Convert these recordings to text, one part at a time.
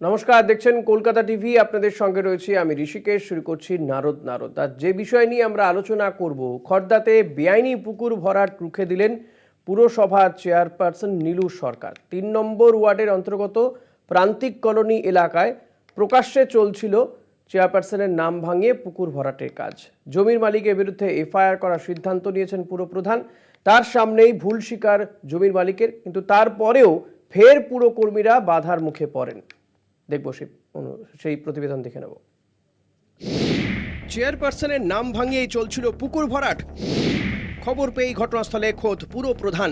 নমস্কার, দেখছেন কলকাতা টিভি, আপনাদের সঙ্গে রয়েছি আমি ঋষিকেশ, শুরু করছি নারদ নারদ। আর যে বিষয় নিয়ে আমরা আলোচনা করব, খর্দাতে বেআইনি পুকুর ভরাট রুখে দিলেন পুরসভার চেয়ারপারসন নীলু সরকার। তিন নম্বর ওয়ার্ডের অন্তর্গত প্রান্তিক কলোনি এলাকায় প্রকাশ্যে চলছিল চেয়ারপারসনের নাম ভাঙিয়ে পুকুর ভরাটের কাজ। জমির মালিকের বিরুদ্ধে এফআইআর করার সিদ্ধান্ত নিয়েছেন পুরপ্রধান। তার সামনেই ভুল শিকার জমির মালিকের, কিন্তু তারপরেও ফের পুরকর্মীরা বাধার মুখে পড়েন। দেখব সেই সেই প্রতিবেদন দেখে নেব। চেয়ারপারসনের নাম ভাঙিয়েই চলছিল পুকুর ভরাট। খবর পেয়েই ঘটনাস্থলে খোদ পুরো প্রধান।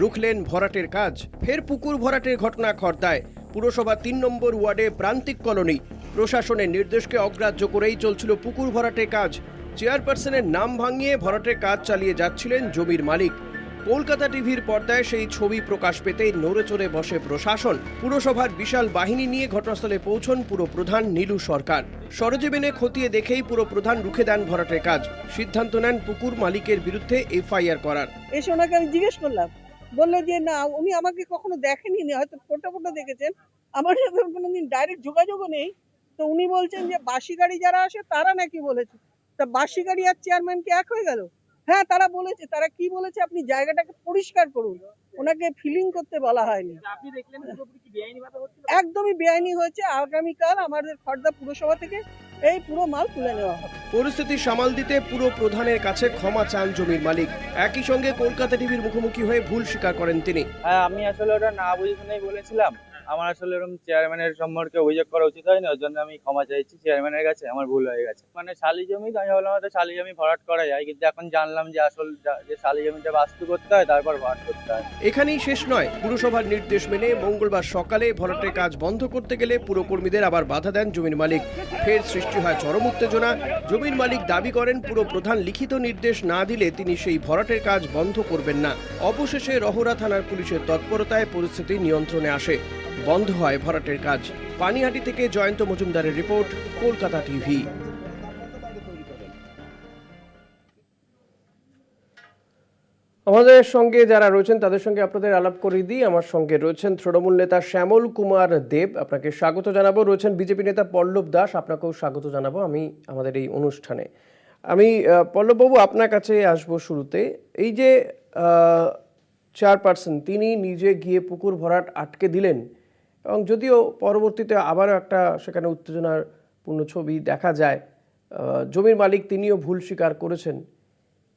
রুখলেন ভরাটের কাজ, ফের পুকুর ভরাটের ঘটনা খর্দায়। পুরসভা তিন নম্বর ওয়ার্ডে প্রান্তিক কলোনি। প্রশাসনের নির্দেশকে অগ্রাহ্য করেই চলছিল পুকুর ভরাটের কাজ। চেয়ারপারসনের নাম ভাঙিয়ে ভরাটের কাজ চালিয়ে যাচ্ছিলেন জমির মালিক। কলকাতা টিভির পর্দায় সেই ছবি প্রকাশ পেতেই নড়ে চড়ে বসে প্রশাসন। পুরসভার বিশাল বাহিনী নিয়ে ঘটনাস্থলে পৌঁছন পুরো প্রধান নীলু সরকার। সরজমিনে খতিয়ে দেখেই পুরো প্রধান রুখে দেন ভরাটের কাজ। সিদ্ধান্ত নেন পুকুর মালিকের বিরুদ্ধে এফআইআর করার। এসে ওনাকে আমি জিজ্ঞেস করলাম, বলল যে, না, উনি আমাকে কখনো দেখেনি হয়তো ফোটো ফটো দেখেছেন। আমার সাথে কোনোদিন ডাইরেক্ট যোগাযোগও নেই। তো উনি বলছেন যে বাসি গাড়ি যারা আসে তারা নাকি বলেছে। তা বাসি গাড়ি আর চেয়ারম্যান কি এক হয়ে গেল? হ্যাঁ তারা বলেছে তারা কি বলেছে আপনি জায়গাটাকে পরিষ্কার করুন। ওনাকে ফিলিং করতে বলা হয়নি। একদমই বেআইনি হয়েছে। আগামীকাল আমাদের খর্দা পুরসভা থেকে এই পুরো মাল তুলে নেওয়া হবে। পরিস্থিতি সামাল দিতে পুরো প্রধানের কাছে ক্ষমা চান জমির মালিক। একই সঙ্গে কলকাতা টিভির মুখোমুখি হয়ে ভুল স্বীকার করেন তিনি। হ্যাঁ আমি আসলে ওটা না বুঝে শুনেই বলেছিলাম। আমার আসলে এরকম চেয়ারম্যানের সম্পর্কে অভিযোগ করা উচিত হয়নি, ওর জন্য আমি ক্ষমা চাইছি চেয়ারম্যানের কাছে, আমার ভুল হয়ে গেছে। মানে শালি জমি আমি ভাবলাম হয়তো শালি জমি ভরাট করা যায়, কিন্তু এখন জানলাম যে আসল যে শালি জমিটা বাস্তু করতে হয়, তারপর ভরাট করতে হয়। এখানেই শেষ নয়। পুরসভার নির্দেশ মেনে মঙ্গলবার সকালে ভরাটের কাজ বন্ধ করতে গেলে পুরকর্মীদের আবার বাধা দেন জমির মালিক। ফের সৃষ্টি হয় চরম উত্তেজনা। জমির মালিক দাবি করেন, পুরো প্রধান লিখিত নির্দেশ না দিলে তিনি সেই ভরাটের কাজ বন্ধ করবেন না। অবশেষে রহরা থানার পুলিশের তৎপরতায় পরিস্থিতি নিয়ন্ত্রণে আসে। বন্ধ হয় ভরাটের কাজ। পানিহাটি থেকে জয়ন্ত মজুমদারের রিপোর্ট, কলকাতা টিভি। আমাদের সঙ্গে যারা রয়েছেন, তাদের সঙ্গে আপনাদের আলাপ করিয়ে দিই। আমার সঙ্গে রয়েছেন তৃণমূল নেতা শ্যামল কুমার দেব। আপনাকে স্বাগত জানাব। রয়েছেন বিজেপি নেতা পল্লব দাস। আপনাকেও স্বাগত জানাব আমি আমাদের এই অনুষ্ঠানে। আমি পল্লববাবু, আপনার কাছে আসব শুরুতে। এই যে চেয়ারপারসন, তিনি নিজে গিয়ে পুকুর ভরাট আটকে দিলেন। এবং যদিও পরবর্তীতে আবারও একটা সেখানে উত্তেজনার পূর্ণ ছবি দেখা যায় জমির মালিক তিনিও ভুল স্বীকার করেছেন।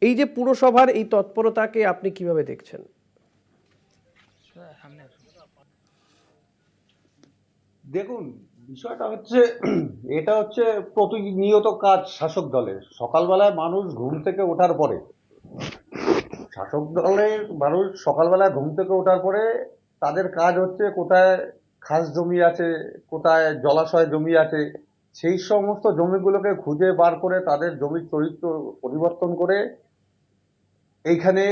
এই যে পুরসভার এই তৎপরতাকে আপনি কীভাবে দেখছেন? দেখুন, বিষয়টা হচ্ছে, এটা হচ্ছে প্রতিনিয়ত কাজ শাসক দলের। সকালবেলায় মানুষ ঘুম থেকে ওঠার পরে, শাসক দলের মানুষ সকালবেলায় ঘুম থেকে ওঠার পরে তাদের কাজ হচ্ছে কোথায় খাস জমি আছে কোথায় জলাশয় জমি আছে, সেই সমস্ত জমিগুলোকে খুঁজে বার করে তাদের জমির চরিত্র পরিবর্তন করে এইখানে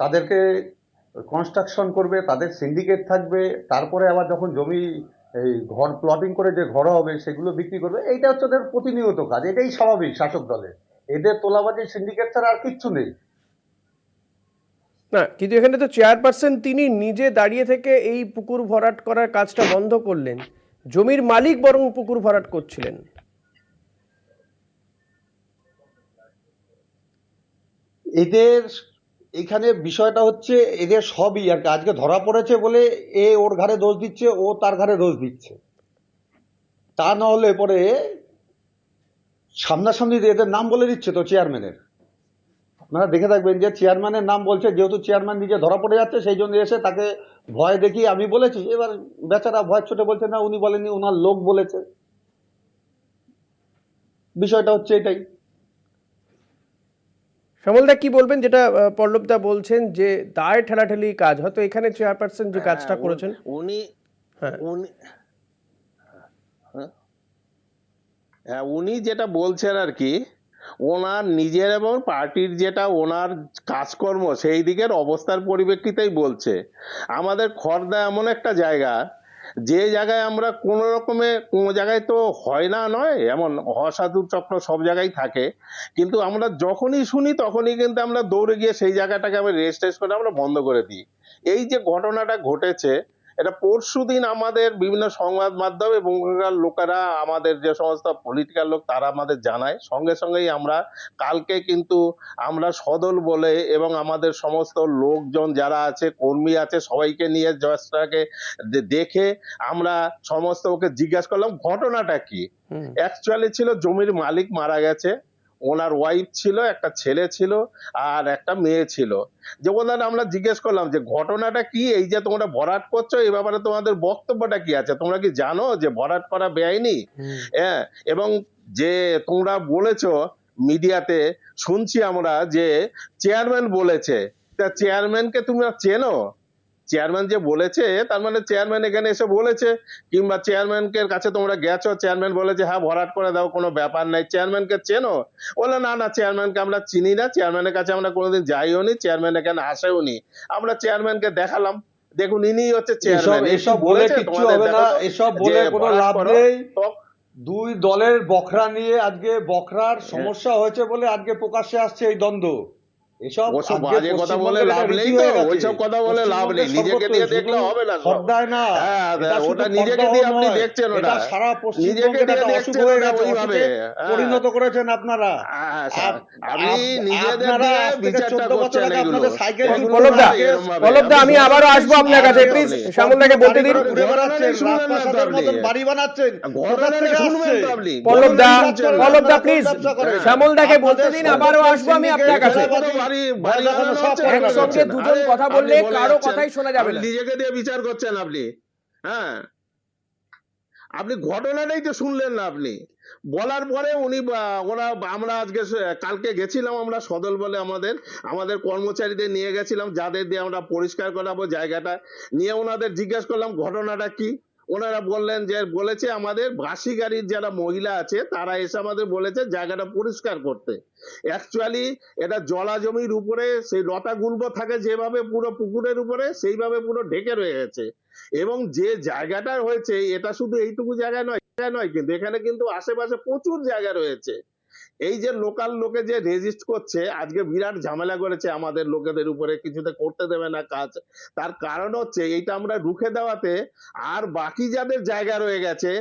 তাদেরকে কনস্ট্রাকশন করবে, তাদের সিন্ডিকেট থাকবে, তারপরে আবার যখন জমি, এই ঘর প্লটিং করে যে ঘর হবে, সেগুলো বিক্রি করবে, এইটা হচ্ছে ওদের প্রতিনিয়ত কাজ, এটাই স্বাভাবিক শাসক দলের। এদের তোলাবাজি সিন্ডিকেট ছাড়া আর কিচ্ছু নেই। না, কিন্তু এখানে তো চেয়ারপারসন তিনি নিজে দাঁড়িয়ে থেকে এই পুকুর ভরাট করার কাজটা বন্ধ করলেন। জমির মালিক বরং পুকুর ভরাট করছিলেন। এদের এখানে বিষয়টা হচ্ছে, এদের সবই আর কি, আজকে ধরা পড়েছে বলে এ ওর ঘাড়ে দোষ দিচ্ছে, ও তার ঘাড়ে দোষ দিচ্ছে। তা না হলে পরে সামনাসামনি এদের নাম বলে দিচ্ছে তো চেয়ারম্যানের আপনারা দেখে থাকবেন যে চেয়ারম্যানের নাম বলছে যেহেতু চেয়ারম্যান নিজে ধরা পড়ে যাচ্ছে সেই জন্য এসে তাকে ভয় দেখিয়ে আমি বলেছি এবার বেচারা ভয় ছোটে বলছে না উনি বলেনি ওনার লোক বলেছে। বিষয়টা হচ্ছে এটাই। শ্যামলদা কি বলবেন? যেটা পল্লবদা বলছেন যে দায় ঠেলাঠেলি কাজ হয়তো এখানে চেয়ারপারসন যে কাজটা হ্যাঁ, করেছেন। উনি হ্যাঁ। উনি হ্যাঁ? হ্যাঁ উনি যেটা বলছেন আর কি ওনার নিজের এবং পার্টির যেটা ওনার কাজকর্ম, সেই দিকের অবস্থার পরিপ্রেক্ষিতেই বলছে। আমাদের খর্দা এমন একটা জায়গা, যে জায়গায় আমরা কোনো রকমে, কোনো জায়গায় তো হয় না, নয়, এমন অসাধু চক্র সব জায়গায় থাকে। কিন্তু আমরা যখনই শুনি, তখনই কিন্তু আমরা দৌড়ে গিয়ে সেই জায়গাটাকে আমরা রেজিস্ট্রেশন করে আমরা বন্ধ করে দিই। এই যে ঘটনাটা ঘটেছে এটা পরশু দিন আমাদের বিভিন্ন সংবাদ মাধ্যম এবং লোকেরা আমাদের যে সমস্ত পলিটিক্যাল লোক তারা আমাদের জানায়। সঙ্গে সঙ্গেই আমরা কালকে কিন্তু আমরা সদল বলে এবং আমাদের সমস্ত লোকজন যারা আছে কর্মী আছে সবাইকে নিয়ে জয়টাকে দেখে আমরা সমস্ত ওকে জিজ্ঞাসা করলাম ঘটনাটা কি। অ্যাকচুয়ালি ছিল জমির মালিক মারা গেছে। ওনার ওয়াইফ ছিল একটা ছেলে ছিল আর একটা মেয়ে ছিল। যে ওনার আমরা জিজ্ঞেস করলাম যে ঘটনাটা কি? এই যে তোমরা ভরাট করছ এই ব্যাপারে তোমাদের বক্তব্যটা কি আছে? তোমরা কি জানো যে ভরাট করা বেআইনি? হ্যাঁ এবং যে তোমরা বলেছ মিডিয়াতে শুনছি আমরা যে চেয়ারম্যান বলেছে। তা চেয়ারম্যানকে তোমরা চেনো? চেয়ারম্যান যে বলেছে তার মানে চেয়ারম্যান এখানে এসে বলেছে কিংবা চেয়ারম্যানকে কাছে তোমরা গেছো চেয়ারম্যান বলেছে হ্যাঁ ভরাট করে দাও কোনো ব্যাপার নাই চেয়ারম্যানকে চেনো। বলে না না চেয়ারম্যানকে আমরা চিনি না চেয়ারম্যানের কাছে আমরা কোনোদিন যাইও নি চেয়ারম্যান এখানে আসেও নি। আমরা চেয়ারম্যানকে দেখালাম দেখুন ইনি হচ্ছে চেয়ারম্যান এসব বলে কিচ্ছু হবে না এসব বলে কোনো লাভ নেই। দুই দলের বখরা নিয়ে আজকে বখরার সমস্যা হয়েছে বলে আজকে প্রকাশ্যে আসছে এই দ্বন্দ্ব। এসব বাজে কথা বলে লাভ নেই তো ওইসব কথা বলে লাভ নেই। নিজেকে দিয়ে দেখলে হবে না সব। না। হ্যাঁ, এটা শুধু ওটা নিজেকে দিয়ে আপনি দেখছেন ওটা। সারা নিজেকে দিয়ে দেখছেন ওটা ওইভাবে। হ্যাঁ। পরিণত করেছেন আপনারা। হ্যাঁ, আপনি নিজেদের দিয়ে বিচারটা করছেন এগুলো আমি আবারও আসব আপনার কাছে প্লিজ শ্যামলদাকে বলতে দিন। বাড়ি বানাচ্ছেন। কোন please, ব্যবসা শ্যামলদাকে বলতে দিন, আবারও আসব আমি আপনার কাছে। দুজন কথা বললে বলে কারও কথাই শোনা যাবে না। নিজেকে দিয়ে বিচার করছেন আপনি হ্যাঁ? আপনি ঘটনাটাই তো শুনলেন না আপনি। বলার পরে উনি ওরা আমরা আজকে কালকে গেছিলাম আমরা সদল বলে আমাদের আমাদের কর্মচারীদের নিয়ে গেছিলাম যাদের দিয়ে আমরা পরিষ্কার করাবো জায়গাটা। নিয়ে ওনাদের জিজ্ঞেস করলাম ঘটনাটা কি? ওনারা বললেন যে, বলেছে আমাদের বাসি গাড়ির যারা মহিলা আছে, তারা এসে আমাদের বলেছে জায়গাটা পরিষ্কার করতে। অ্যাকচুয়ালি এটা জলা জমির উপরে, সেই লতা গুল্ব থাকে যেভাবে পুরো পুকুরের উপরে, সেইভাবে পুরো ঢেকে রয়েছে। এবং যে জায়গাটা হয়েছে, এটা শুধু এইটুকু জায়গা নয় নয় কিন্তু এখানে কিন্তু আশেপাশে প্রচুর জায়গা রয়েছে। এই যে লোকাল লোকে যে রেজিস্ট করছে আজকে বিরাট ঝামেলা করেছে আমাদের লোকেদের উপরে কিছুতে করতে দেবে না কাজ। তার কারণ হচ্ছে এইটা আমরা রুখে দেওয়াতে আর বাকি যাদের জায়গা রয়ে গেছে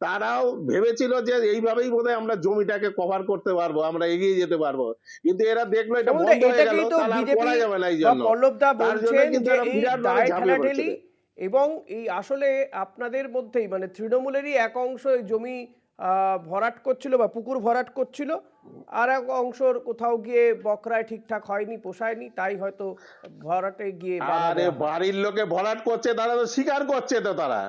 তারাও ভেবেছিল যে এইভাবেই বোধহয় আমরা জমিটাকে কভার করতে পারব আমরা এগিয়ে যেতে পারব। কিন্তু এরা দেখল এটা বন্ধ হয়ে গেল তাহলে করা যাবে না এই জন্য। পল্লবদা বলছেন যে এই বিরাট দায় ঠেলাঠেলি এবং এই আসলে আপনাদের মধ্যেই মানে তৃণমূলেরই এক অংশ জমি ভরাট করছিল বা পুকুর ভরাট করছিল। আর এক অংশর কোথাও গিয়ে বকরায় ঠিকঠাক হয়নি পোষায়নি তাই হয়তো ভরাটে গিয়ে আরে বাড়ির লোকে ভরাট করছে তারা তো স্বীকার করছে তো তারা।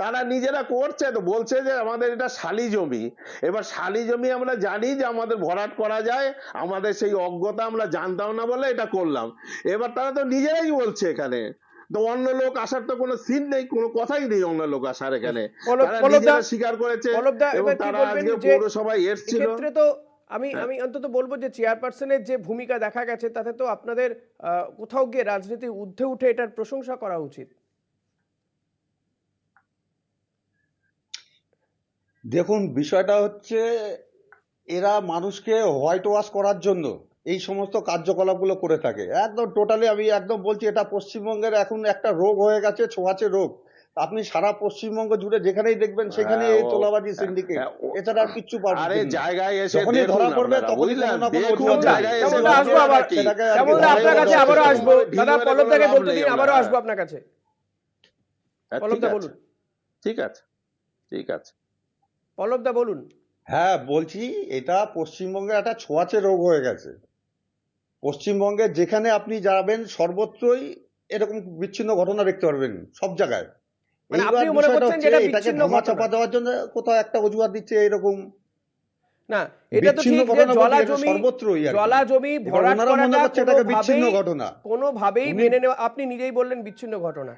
তারা নিজেরা করছে তো বলছে যে আমাদের এটা শালি জমি। এবার শালি জমি আমরা জানি যে আমাদের ভরাট করা যায় আমাদের সেই অজ্ঞতা আমরা জানতাম না বলে এটা করলাম। এবার তারা তো নিজেরাই বলছে এখানে। তো অন্য লোক আসার তো কোনো সিন নেই কোনো কথাই নেই অন্য লোক আসার এখানে। তারা স্বীকার করেছে এবং তারা আজকে পৌরসভায় এসেছিল। তো আমি হ্যাঁ। আমি অন্তত বলব যে চেয়ারপারসনের যে ভূমিকা দেখা গেছে তাতে তো আপনাদের আহ, কোথাও গিয়ে রাজনীতির ঊর্ধ্বে উঠে এটার প্রশংসা করা উচিত। দেখুন বিষয়টা হচ্ছে এরা মানুষকে হোয়াইট ওয়াশ করার জন্য এই সমস্ত কার্যকলাপগুলো করে থাকে। একদম টোটালি আমি একদম বলছি এটা পশ্চিমবঙ্গের এখন একটা রোগ হয়ে গেছে ছোঁয়াচে রোগ। আপনি সারা পশ্চিমবঙ্গ জুড়ে যেখানেই দেখবেন সেখানে হ্যাঁ, এই তোলাবাজি সিন্ডিকেট হ্যাঁ, এছাড়া আর কিচ্ছু পারবেন আরে জায়গায় এসে যখনই ধরা পড়বে তখনই? কোনো না কোনো অজুহাত জায়গায় এসে আসব আবার। কি? সেটাকে আর কি শ্যামলদা, বলা আপনার কাছে। আবারও আসব। দাদা করে পল্লবদাকে কোনো বলতে দিন আবারও আসব আপনার কাছে। হ্যাঁ, ঠিক আছে, বলুন। ঠিক আছে ঠিক আছে। পল্লবদা বলুন। হ্যাঁ বলছি এটা পশ্চিমবঙ্গের একটা ছোঁয়াচে রোগ হয়ে গেছে। পশ্চিমবঙ্গে যেখানে আপনি যাবেন সর্বত্রই এরকম বিচ্ছিন্ন ঘটনা দেখতে পারবেন সব জায়গায়। মানে এটাকে ধামা? চাপা দেওয়ার জন্য কোথাও একটা অজুহাত দিচ্ছে এরকম। না এটা তো ঠিক যে ভরাট করাটা বিচ্ছিন্ন ঘটনা। কোনোভাবেই মেনে নেওয়া আপনি নিজেই বললেন বিচ্ছিন্ন ঘটনা।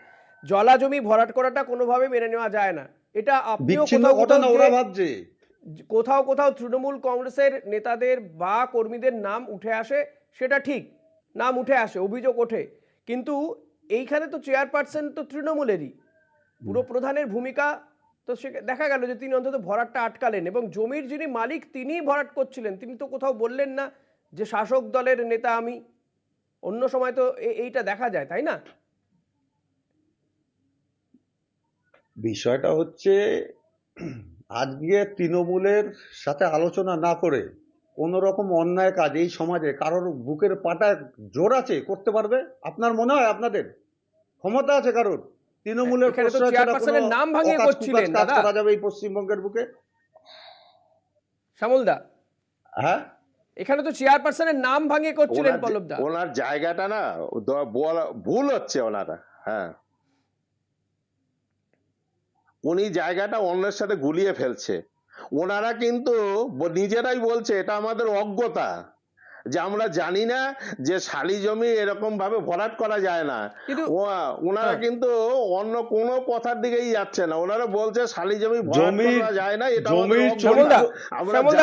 জলা জমি ভরাট করাটা কোনোভাবে মেনে নেওয়া যায় না। এটা আপনিও কোথাও ঘটনা ওরা ভাবছে। কোথাও কোথাও তৃণমূল কংগ্রেসের নেতাদের বা কর্মীদের নাম উঠে আসে। সেটা ঠিক। নাম উঠে আসে অভিযোগ ওঠে। কিন্তু এইখানে তো চেয়ারপারসন তো তৃণমূলেরই। পুরো প্রধানের ভূমিকা তো সে দেখা গেল যে তিনি অন্তত ভরাটটা আটকালেন এবং জমির যিনি মালিক তিনিই ভরাট করছিলেন। তিনি তো কোথাও বললেন না যে শাসক দলের নেতা আমি। অন্য সময় তো এইটা দেখা যায় তাই না? বিষয়টা হচ্ছে আজকে তৃণমূলের সাথে আলোচনা না করে কোনো রকম অন্যায় কাজ এই সমাজে কারোর বুকের পাটা জোর আছে করতে পারবে? আপনার মনে হয় আপনাদের? ক্ষমতা আছে কারোর? তৃণমূলের নাম ভাঙিয়ে করছিলেন, কাজ করা যাবে এই পশ্চিমবঙ্গের বুকে? শ্যামলদা হ্যাঁ? এখানে তো চেয়ারপারসনের নাম ভাঙিয়ে করছিলেন ওনার পল্লব দা। ওনার জায়গাটা না ভুল হচ্ছে ওনারা হ্যাঁ। উনি জায়গাটা অন্যের সাথে গুলিয়ে ফেলছে। ওনারা কিন্তু নিজেরাই বলছে এটা আমাদের অজ্ঞতা যে আমরা জানি না যে শালি জমি এরকম ভাবে ভরাট করা যায় না। ওনারা হ্যাঁ। কিন্তু অন্য কোনো কথার দিকেই যাচ্ছে না। ওনারা বলছে শালি জমি ভরাট করা যায় না এটা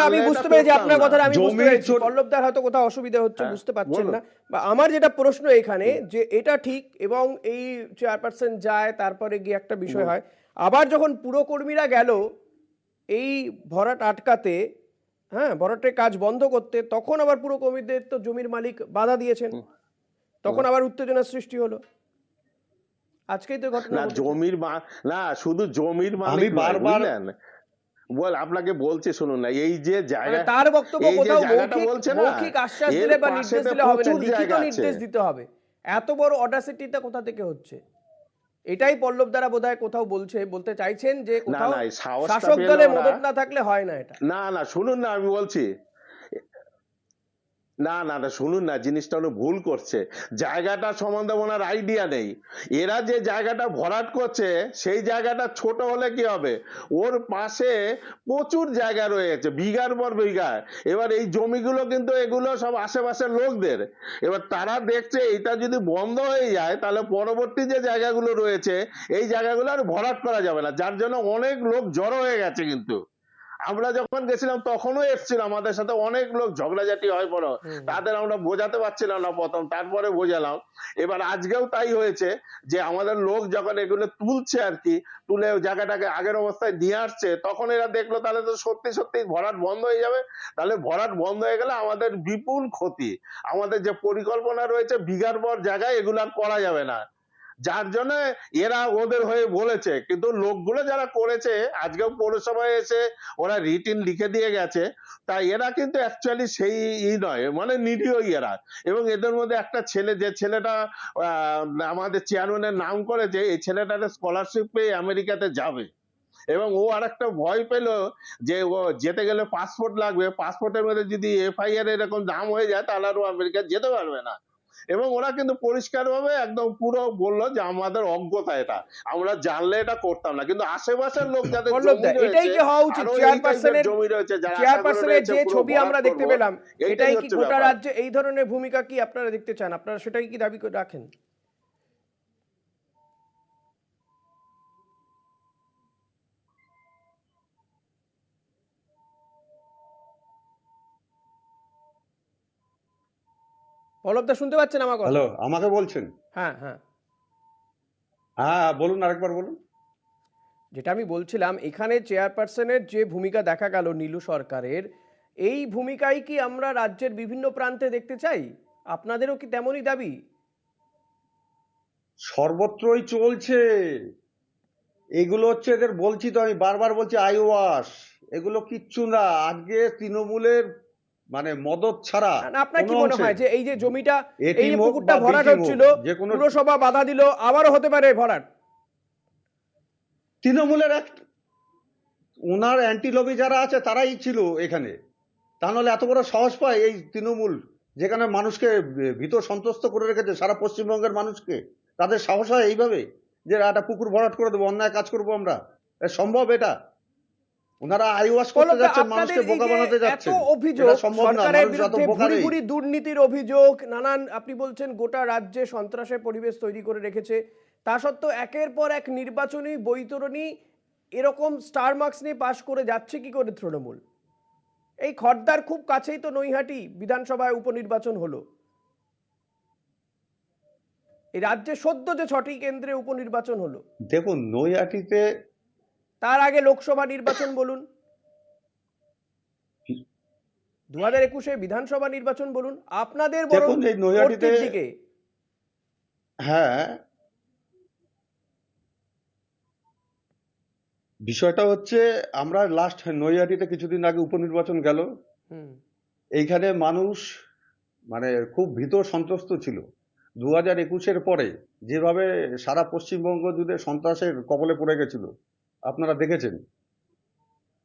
আমি বুঝতে পেরেছি আপনার না। কথাটা আমি বুঝতে পেরেছি। পল্লবদার হয়তো কোথাও অসুবিধা হচ্ছে হ্যাঁ, বুঝতে পারছেন না। বা আমার যেটা প্রশ্ন এখানে যে এটা ঠিক এবং এই চেয়ারপারসন যায় তারপরে গিয়ে একটা বিষয় হয়। আবার যখন পুরকর্মীরা গেল এই ভরাট আটকাতে হ্যাঁ ভরাটের কাজ বন্ধ করতে তখন আবার পুরো পুরকর্মীদের তো জমির মালিক বাধা দিয়েছেন। তখন আবার উত্তেজনার সৃষ্টি হলো। আজকেই তো ঘটনা না জমির মা না শুধু জমির মালিক বারবার- বল আপনাকে বলছে শুনুন না এই যে মানে জায়গা তার বক্তব্য কোথাও মৌখিক বলছে না, মৌখিক আশ্বাস দিলে বা নির্দেশ দিলে হবে না লিখিত নির্দেশ দিতে হবে। এত বড় অডাসিটিটা কোথা থেকে হচ্ছে? এটাই পল্লব দ্বারা বোধহয় কোথাও বলছে বলতে চাইছেন যে কোথাও শাসক দলে মদত না থাকলে হয় না এটা। না না শুনুন না আমি বলছি না না না, শুনুন না, জিনিসটা হলো ভুল করছে। জায়গাটা সম্বন্ধে ওনার আইডিয়া নেই। এরা যে জায়গাটা ভরাট করছে, সেই জায়গাটা ছোট হলে কি হবে? ওর পাশে প্রচুর জায়গা রয়েছে, বিঘার পর বিঘা। এবার এই জমিগুলো কিন্তু এগুলো সব আশেপাশের লোকদের। এবার তারা দেখছে এটা যদি বন্ধ হয়ে যায়, তাহলে পরবর্তী যে জায়গাগুলো রয়েছে, এই জায়গাগুলো আর ভরাট করা যাবে না। যার জন্য অনেক লোক জড়ো হয়ে গেছে কিন্তু। আমরা যখন গেছিলাম তখনও এসেছিল আমাদের সাথে অনেক লোক ঝগড়াঝাটি হয় পড়ো তাদের আমরা বোঝাতে পারছিলাম না প্রথম তারপরে বোঝালাম। এবার আজকেও তাই হয়েছে যে আমাদের লোক যখন এগুলো তুলছে আর কি তুলে জায়গাটাকে আগের অবস্থায় নিয়ে আসছে তখন এরা দেখল তাহলে তো সত্যি সত্যি ভরাট বন্ধ হয়ে যাবে। তাহলে ভরাট বন্ধ হয়ে গেলে আমাদের বিপুল ক্ষতি। আমাদের যে পরিকল্পনা রয়েছে বিঘার পর জায়গায় এগুলো আর করা যাবে না। যার জন্য এরা ওদের হয়ে বলেছে। কিন্তু লোকগুলো যারা করেছে, আজকেও পৌরসভায় এসে ওরা রিটিন লিখে দিয়ে গেছে, তাই এরা কিন্তু অ্যাকচুয়ালি সেই ই নয় মানে নিরীহই এরা। এবং এদের মধ্যে একটা ছেলে, যে ছেলেটা আমাদের চেয়ারম্যানের নাম করেছে, এই ছেলেটাকে স্কলারশিপ পেয়ে আমেরিকাতে যাবে। এবং ও আর একটা ভয় পেল যে ও যেতে গেলে পাসপোর্ট লাগবে। পাসপোর্টের মধ্যে যদি এফআইআর এরকম দাম হয়ে যায়, তাহলে আর ও আমেরিকা যেতে পারবে না। এবং ওরা কিন্তু পরিষ্কার ভাবে একদম পুরো বলল যে আমাদের অজ্ঞতা এটা। আমরা জানলে এটা করতাম না। কিন্তু আশেপাশের লোক যাদের এটাই কি হওয়া উচিত? চেয়ারপারসনের- জমি রয়েছে যারা চেয়ারপারসনের যে ছবি আমরা দেখতে পেলাম এটাই কি গোটা রাজ্যে এই ধরনের ভূমিকা কি আপনারা দেখতে চান? আপনারা সেটাই কি দাবি করে রাখেন? পল্লব দা শুনতে পাচ্ছেন আমার কথা? হ্যালো আমাকে বলছেন? হ্যাঁ। হ্যাঁ হ্যাঁ বলুন আরেকবার বলুন। যেটা আমি বলছিলাম এখানে চেয়ারপারসনের যে ভূমিকা দেখা গেল নীলু সরকারের এই ভূমিকাই কি আমরা রাজ্যের বিভিন্ন প্রান্তে দেখতে চাই? আপনাদেরও কি তেমনই দাবি? সর্বত্রই চলছে। এগুলো হচ্ছে এদের বলছি তো আমি বারবার বলছি আইওয়াস। এগুলো কিচ্ছু না। আজকে তৃণমূলের মানে মদত ছাড়া আপনার কি মনে হয় যে এই যে জমিটা এই পুকুরটা ভরাট হচ্ছিল পুরসভা বাধা দিল আবারও হতে পারে ভরাট? তৃণমূলের এক ওনার অ্যান্টি লবি যারা আছে তারাই ছিল এখানে। তা নাহলে এত বড় সাহস পায় এই তৃণমূল যেখানে মানুষকে ভীত সন্ত্রস্ত করে রেখেছে সারা পশ্চিমবঙ্গের মানুষকে? তাদের সাহস হয় এইভাবে? যে একটা পুকুর ভরাট করে দেবো অন্যায় কাজ করব আমরা? সম্ভব এটা? ওনারা আইওয়াস করতে যাচ্ছেন মানুষকে বোকা বানাতে এত যাচ্ছেন। অভিযোগ সরকারের বিরুদ্ধে ভুরি ভুরি দুর্নীতির অভিযোগ নানান আপনি বলছেন গোটা রাজ্যে সন্ত্রাসের পরিবেশ তৈরি করে রেখেছে। তা সত্ত্বেও একের পর এক নির্বাচনী বৈতরণী এরকম স্টার মার্কস নিয়ে পাশ করে যাচ্ছে কি করে তৃণমূল? এই খর্দার খুব কাছেই তো নৈহাটি বিধানসভায় উপনির্বাচন হলো। এই রাজ্যে সদ্য যে ছটি কেন্দ্রে উপনির্বাচন হলো। দেখুন নৈহাটিতে তার আগে লোকসভা নির্বাচন বলুন। দু হাজার একুশে বিধানসভা নির্বাচন বলুন। আপনাদের দিকে। হ্যাঁ। বিষয়টা হচ্ছে আমরা লাস্ট নৈহাটিতে কিছুদিন আগে উপনির্বাচন গেল। এইখানে মানুষ মানে খুব ভীত সন্ত্রস্ত ছিল। দু হাজার একুশের পরে যেভাবে সারা পশ্চিমবঙ্গ জুড়ে সন্ত্রাসের কবলে পড়ে গেছিল আপনারা দেখেছেন।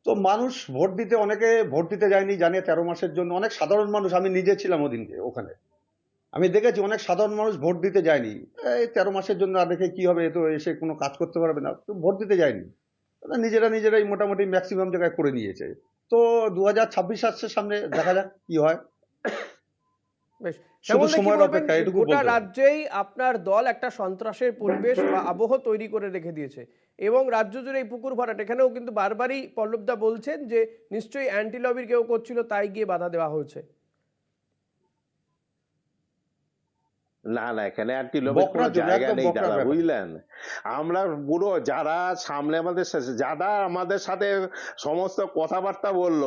তো মানুষ ভোট দিতে অনেকে ভোট দিতে যায়নি জানে তেরো মাসের জন্য। অনেক সাধারণ মানুষ আমি নিজে ছিলাম ওদিনকে ওখানে। আমি দেখেছি অনেক সাধারণ মানুষ ভোট দিতে যায়নি। এই তেরো মাসের জন্য আর দেখে কি হবে তো এসে কোনো কাজ করতে পারবে না। তো ভোট দিতে যায়নি। নিজেরা নিজেরাই মোটামুটি ম্যাক্সিমাম জায়গায় করে নিয়েছে। তো দু হাজার ছাব্বিশ আসছে সামনে দেখা যাক কি হয়। গোটা রাজ্যেই আপনার দল একটা সন্ত্রাসের পরিবেশ বা আবহ তৈরি করে রেখে দিয়েছে। এবং রাজ্য জুড়ে এই পুকুর ভরাট। এখানেও কিন্তু বারবারই পল্লবদা বলছেন যে, নিশ্চয়ই অ্যান্টি লবির কেউ করছিল, তাই গিয়ে বাধা দেওয়া হয়েছে। না না এখানে অ্যান্টি লোভের কোনো জায়গা নেই দাদা বুঝলেন? আমরা পুরো যারা সামনে আমাদের যারা আমাদের সাথে সমস্ত কথাবার্তা বলল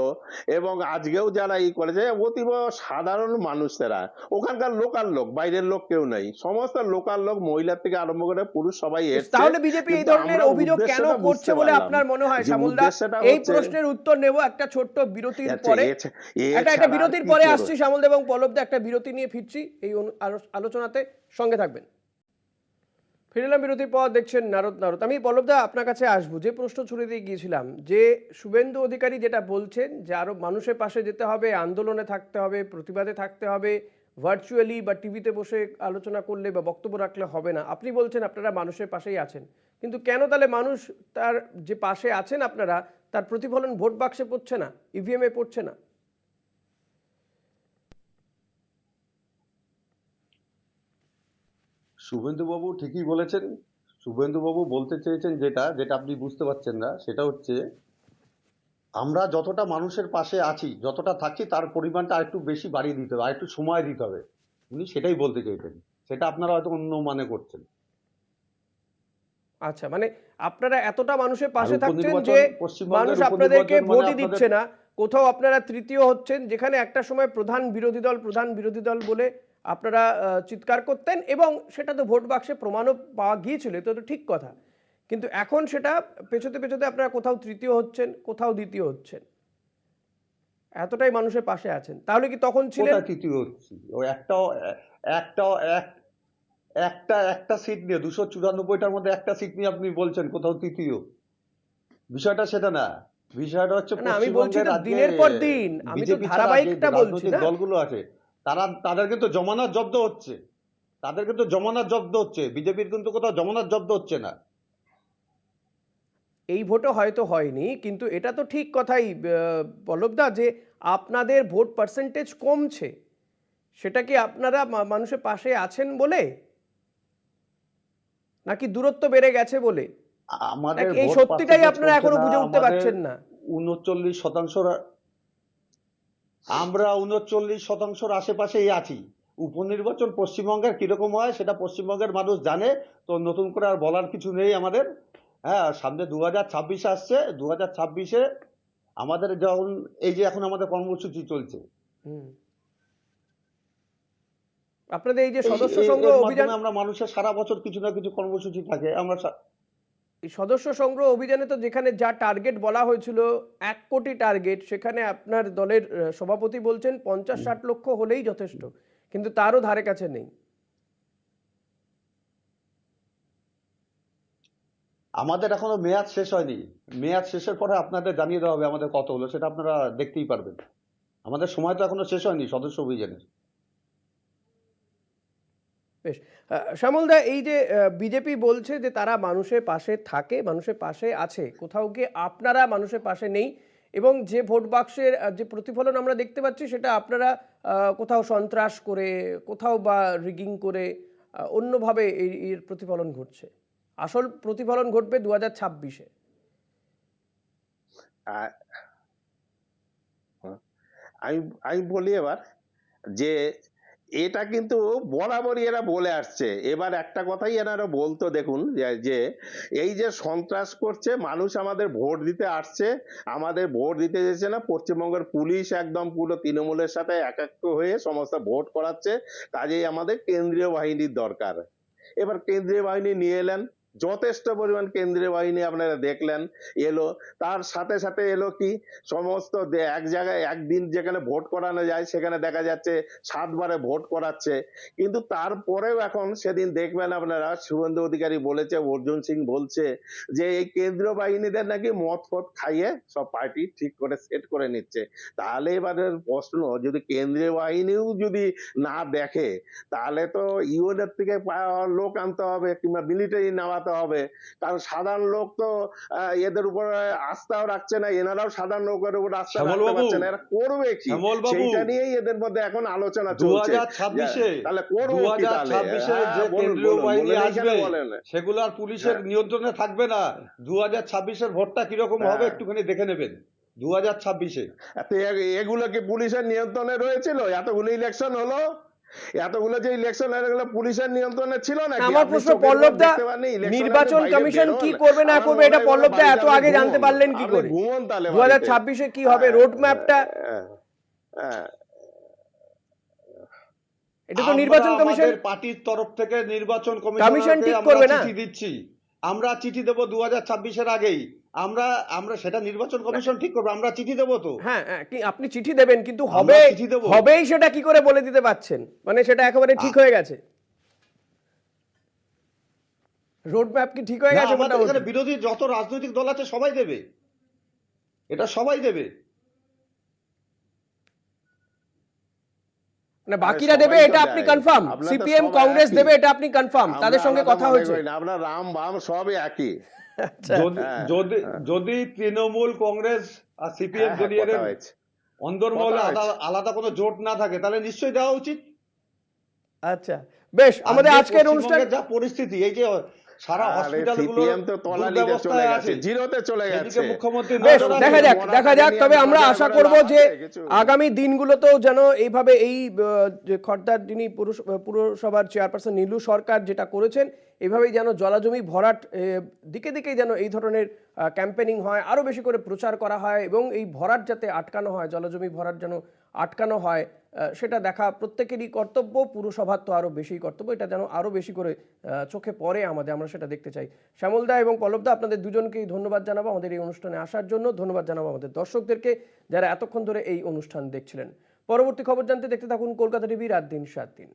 এবং আজকেও যারা ই করেছে অতীব সাধারণ মানুষ তারা ওখানকার লোকাল লোক বাইরের লোক কেউ নেই সমস্ত লোকাল লোক মহিলার থেকে আরম্ভ করে পুরুষ সবাই তাহলে বিজেপি এই ধরনের অভিযোগ কেন করছে বলে আপনার মনে হয় শ্যামলদা এই প্রশ্নের উত্তর নেব একটা ছোট্ট বিরতির আচ্ছা, পরে। একটা একটা বিরতির পরে? আসছি শ্যামলদা এবং পল্লবদা একটা বিরতি নিয়ে ফিরছি এই অনু- আলোচনাতে সঙ্গে থাকবেন। ফিরলাম বিরতির পর দেখছেন নারদ নারদ। আমি পল্লবদা আপনার কাছে আসব। যে প্রশ্ন ছুড়ে দিয়ে গিয়েছিলাম, যে শুভেন্দু অধিকারী যেটা বলছেন, যে আরও মানুষের পাশে যেতে হবে, আন্দোলনে থাকতে হবে, প্রতিবাদে থাকতে হবে, ভার্চুয়ালি বা টিভিতে বসে আলোচনা করলে বা বক্তব্য রাখলে হবে না। আপনি বলছেন আপনারা মানুষের পাশেই আছেন। কিন্তু কেন তাহলে মানুষ তার যে পাশে আছেন আপনারা, তার প্রতিফলন ভোট বাক্সে পড়ছে না, ইভিএমে পড়ছে না? শুভেন্দুবাবু ঠিকই বলেছেন। শুভেন্দুবাবু বলতে চেয়েছেন যেটা যেটা আপনি বুঝতে পারছেন না সেটা হচ্ছে আমরা যতটা মানুষের পাশে আছি যতটা থাকছি তার পরিমাণটা আরেকটু বেশি বাড়িয়ে দিতে হবে আরেকটু সময় দিতে হবে। উনি সেটাই বলতে চেয়েছেন। সেটা আপনারা হয়তো অন্য মানে করছেন। আচ্ছা মানে আপনারা এতটা মানুষের পাশে থাকছেন যে মানুষ আপনাদেরকে মানে ভোটই দিচ্ছে না। কোথাও আপনারা তৃতীয় হচ্ছেন যেখানে একটা সময় প্রধান বিরোধী দল প্রধান বিরোধী দল বলে আপনারা চিৎকার করতেন এবং সেটা তো ভোট বাক্সে প্রমাণও পাওয়া গিয়েছিল এটা তো ঠিক কথা। কিন্তু এখন সেটা পেছোতে পেছোতে আপনারা কোথাও তৃতীয় হচ্ছেন কোথাও দ্বিতীয় হচ্ছেন। এতটাই মানুষের পাশে আছেন। তাহলে কি তখন ছিলেন? তৃতীয় হচ্ছি? ও একটাও একটাও এক একটা একটা সিট নিয়ে দুশো চুরানব্বইটার মধ্যে একটা সিট নিয়ে আপনি বলছেন কোথাও তৃতীয়। বিষয়টা সেটা না। বিষয়টা হচ্ছে আমি বলছি দিনের পর দিন, আমি তো ধারাবাহিকটা বলছি না। দলগুলো আছে তারা তাদের কিন্তু জমানত জব্দ হচ্ছে। তাদের কিন্তু জমানত জব্দ হচ্ছে। বিজেপির কিন্তু কোথাও জমানত জব্দ হচ্ছে না। এই ভোটও হয়তো হয়নি কিন্তু এটা তো ঠিক কথাই পল্লবদা যে আপনাদের ভোট পার্সেন্টেজ কমছে। সেটা কি আপনারা মানুষের পাশে আছেন বলে? নাকি দূরত্ব বেড়ে গেছে বলে? আমাদের এই সত্যিটাই আপনারা এখনও বুঝে উঠতে পারছেন না? উনচল্লিশ শতাংশ আমরা উনচল্লিশ শতাংশের আশেপাশেই আছি। উপনির্বাচন পশ্চিমবঙ্গের কীরকম হয় সেটা পশ্চিমবঙ্গের মানুষ জানে। তো নতুন করে আর বলার কিছু নেই আমাদের। হ্যাঁ সামনে দু হাজার ছাব্বিশে আসছে। দু হাজার ছাব্বিশে আমাদের যখন এই যে এখন আমাদের কর্মসূচি চলছে। আপনাদের এই যে সদস্য সংগ্রহ অভিযান আমরা মানুষের সারা বছর কিছু না কিছু কর্মসূচি থাকে। আমরা সদস্য সংগ্রহ অভিযানে তো যেখানে যা টার্গেট বলা হয়েছিল, এক কোটি টার্গেট সেখানে আপনার দলের সভাপতি বলছেন পঞ্চাশ ষাট লক্ষ হলেই যথেষ্ট, কিন্তু তারও ধারে কাছে নেই। আমাদের এখনও মেয়াদ শেষ হয়নি। মেয়াদ শেষের পরে আপনাদের জানিয়ে দেওয়া হবে আমাদের কত হলো, সেটা আপনারা দেখতেই পারবেন। আমাদের সময় তো এখনও শেষ হয়নি সদস্য অভিযানের। বেশ। শ্যামলদা এই যে বিজেপি বলছে যে তারা মানুষের পাশে থাকে, মানুষের পাশে আছে, কোথাও গিয়ে আপনারা মানুষের পাশে নেই এবং যে ভোট বাক্সের যে প্রতিফলন আমরা দেখতে পাচ্ছি সেটা আপনারা কোথাও সন্ত্রাস করে, কোথাও বা রিগিং করে অন্যভাবে এর প্রতিফলন ঘটছে। আসল প্রতিফলন ঘটবে দু হাজার ছাব্বিশে আমি আমি বলি এবার যে এটা কিন্তু বরাবরই এরা বলে আসছে। এবার একটা কথাই এনারা বলতো, দেখুন, যে- এই যে সন্ত্রাস করছে, মানুষ আমাদের ভোট দিতে আসছে, আমাদের ভোট দিতে যেছে না, পশ্চিমবঙ্গের পুলিশ একদম পুরো তৃণমূলের সাথে একাত্ম হয়ে সমস্ত ভোট করাচ্ছে, কাজেই আমাদের কেন্দ্রীয় বাহিনীর দরকার। এবার কেন্দ্রীয় বাহিনী নিয়ে এলেন যথেষ্ট পরিমাণ কেন্দ্রীয় বাহিনী আপনারা দেখলেন, এলো। তার সাথে সাথে এলো কি? সমস্ত এক জায়গায় একদিন যেখানে ভোট করানো যায়, সেখানে দেখা যাচ্ছে সাতবারে ভোট করাচ্ছে। কিন্তু তারপরেও এখন সেদিন দেখবেন আপনারা, শুভেন্দু অধিকারী বলেছে, অর্জুন সিং বলছে যে, এই কেন্দ্রীয় বাহিনীদের নাকি মদ ফদ খাইয়ে সব পার্টি ঠিক করে, সেট করে নিচ্ছে। তাহলে এবারের প্রশ্ন, যদি কেন্দ্রীয় বাহিনীও যদি না দেখে, তাহলে তো ইউএনের থেকে লোক আনতে হবে কিংবা মিলিটারি নামাতে হবে। কারণ সাধারণ লোক তো এদের উপর আস্থাও রাখছে না এনারাও সাধারণ লোকের উপর আস্থা রাখতে পারছে না এরা করবে কি? সেইটা নিয়েই এদের মধ্যে এখন আলোচনা চলছে। তাহলে করব কি তাহলে? হ্যাঁ, যে কেন্দ্রীয় বাহিনী আসবে বলেন। সেগুলো আর পুলিশের হ্যাঁ। নিয়ন্ত্রণে থাকবে না। দু হাজার ছাব্বিশের ভোটটা কীরকম হবে হ্যাঁ। একটুখানি দেখে নেবেন। দু হাজার ছাব্বিশে। এগুলো কি পুলিশের নিয়ন্ত্রণে রয়েছিল? এতগুলো ইলেকশন হলো? এতগুলো যে ইলেকশন এগুলো পুলিশের নিয়ন্ত্রণে ছিল না আমার প্রশ্ন পল্লব দা নির্বাচন কমিশন কি করবে না করবে এটা পল্লব দা এত আগে জানতে পারলেন কি করে? ঘুমন তাহলে দু হাজার ছাব্বিশে কি হবে রোড ম্যাপটা হ্যাঁ এটা তো নির্বাচন কমিশন পার্টির তরফ থেকে নির্বাচন কমিশন কমিশন ঠিক করবে না? চিঠি দিচ্ছি। আমরা চিঠি দেবো দু হাজার ছাব্বিশের আগেই। আমরা আমরা সেটা নির্বাচন কমিশন ঠিক করবে আমরা চিঠি দেবো তো। হ্যাঁ হ্যাঁ, কি আপনি চিঠি দেবেন কিন্তু হবে হবেই সেটা কি করে বলে দিতে পারছেন? মানে সেটা একেবারে ঠিক হয়ে গেছে। রোড ম্যাপ কি ঠিক হয়ে গেছে এখানে বিরোধী যত রাজনৈতিক দল আছে সবাই দেবে। এটা সবাই দেবে। মানে বাকিরা দেবে এটা আপনি কনফার্ম আপনার সিপিএম কংগ্রেস দেবে এটা আপনি কনফার্ম তাদের সঙ্গে কথা হয়েছে। না, আমরা রাম বাম সবই একই। যদি হ্যাঁ, যদি যদি তৃণমূল কংগ্রেস আর সিপিএম হ্যাঁ, হ্যাঁ, দলীয় কথা অন্দরমহলে আলাদা কোনো জোট না থাকে তাহলে নিশ্চয়ই দেওয়া উচিত। আচ্ছা বেশ আমাদের আজকের অনুষ্ঠানের যা পরিস্থিতি এই যে সারা আরে হসপিটালগুলো তো তলানিতে চলে গেছে জিরোতে চলে গেছে। মুখ্যমন্ত্রী বেশ দেখা যাক দেখা যাক তবে আমরা আশা করে করব যে আগামী দিনগুলোতেও যেন এইভাবে এই যে খর্দার যিনি পুরস- পুরসভার চেয়ারপারসন নীলু সরকার যেটা করেছেন এইভাবেই যেন জলাজমি ভরাট দিকে দিকে যেন এই ধরনের ক্যাম্পেনিং হয় আরও বেশি করে প্রচার করা হয় এবং এই ভরাট যাতে আটকানো হয় জলাজমি ভরাট যেন আটকানো হয় সেটা দেখা প্রত্যেকেরই কর্তব্য, পুরসভার তো আরও বেশি কর্তব্য, এটা যেন আরও বেশি করে চোখে পড়ে আমাদের, আমরা সেটা দেখতে চাই। শ্যামলদা এবং পল্লবদা আপনাদের দুজনকেই ধন্যবাদ জানাব আমাদের এই অনুষ্ঠানে আসার জন্য। ধন্যবাদ জানাব আমাদের দর্শকদেরকে যারা এতক্ষণ ধরে এই অনুষ্ঠান দেখছিলেন। পরবর্তী খবর জানতে দেখতে থাকুন কলকাতা টিভি রাত দিন সাত দিন।